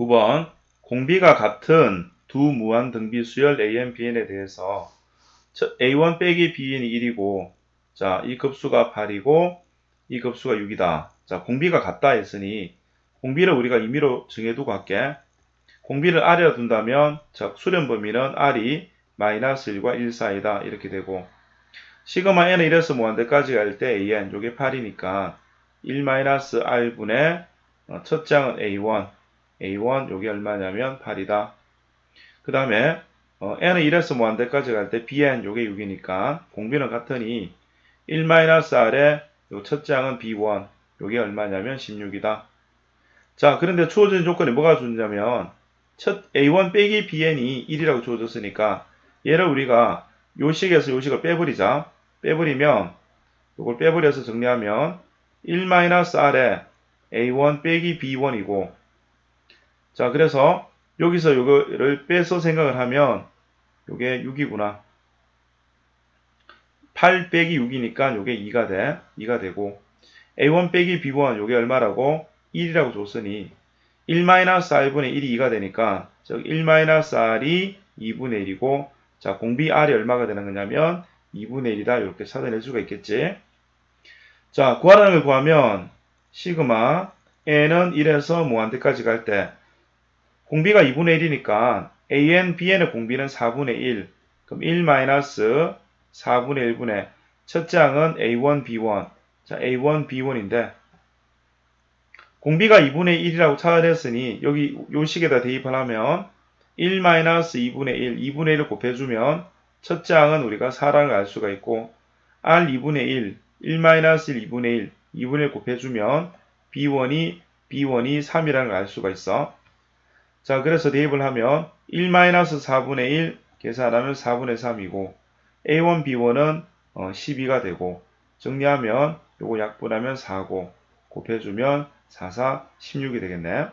9번 공비가 같은 두 무한 등비 수열 AN, BN에 대해서 첫 A1 빼기 BN이 1이고 자, 이 급수가 8이고 이 급수가 6이다. 자, 공비가 같다 했으니 공비를 우리가 임의로 정해두고 할게. 공비를 R이라 둔다면 즉 수렴 범위는 R이 마이너스 1과 1 사이다 이렇게 되고 시그마 n은 1에서 무한대까지 갈 때 an 요게 8이니까 1 마이너스 r분의 어, 첫 장은 a1 a1 요게 얼마냐면 8이다. 그 다음에 어, n은 1에서 무한대까지 갈 때 bn 요게 6이니까 공비는 같으니 1 마이너스 r의 요첫 장은 b1 요게 얼마냐면 16이다. 자 그런데 주어진 조건이 뭐가 주냐면 첫 a1 빼기 bn이 1이라고 주어졌으니까 얘를 우리가 요식에서 요식을 빼버리자. 빼버리면 이걸 빼버려서 정리하면 1-r에 a1 빼기 b1이고 자 그래서 여기서 요거를 빼서 생각을 하면 요게 6이구나. 8 빼기 6이니까 요게 2가 돼. 2가 되고 a1 빼기 b1 요게 얼마라고? 1이라고 줬으니 1-r분의 1이 2가 되니까 즉 1-r이 2분의 1이고 자 공비 r이 얼마가 되는 거냐면 2분의 1이다 이렇게 찾아낼 수가 있겠지. 자 구하라는 걸 구하면 시그마 n은 1에서 무한대까지 갈 때 공비가 2분의 1이니까 an, bn의 공비는 4분의 1 그럼 1 마이너스 4분의 1분의 첫 장은 a1, b1 자 a1, b1인데 공비가 2분의 1이라고 찾아냈으니 여기 요 식에다 대입을 하면 1 마이너스 2분의 1, 2분의 1을 곱해주면 첫 장은 우리가 4라는 알 수가 있고 R 2분의 1, 1 마이너스 1, 2분의 1, 2분의 1 곱해주면 B1이 B1이 3이라는 걸 알 수가 있어. 자 그래서 대입을 하면 1 마이너스 4분의 1 계산하면 4분의 3이고 A1, B1은 12가 되고 정리하면 요거 약분하면 4고 곱해주면 4, 4, 16이 되겠네.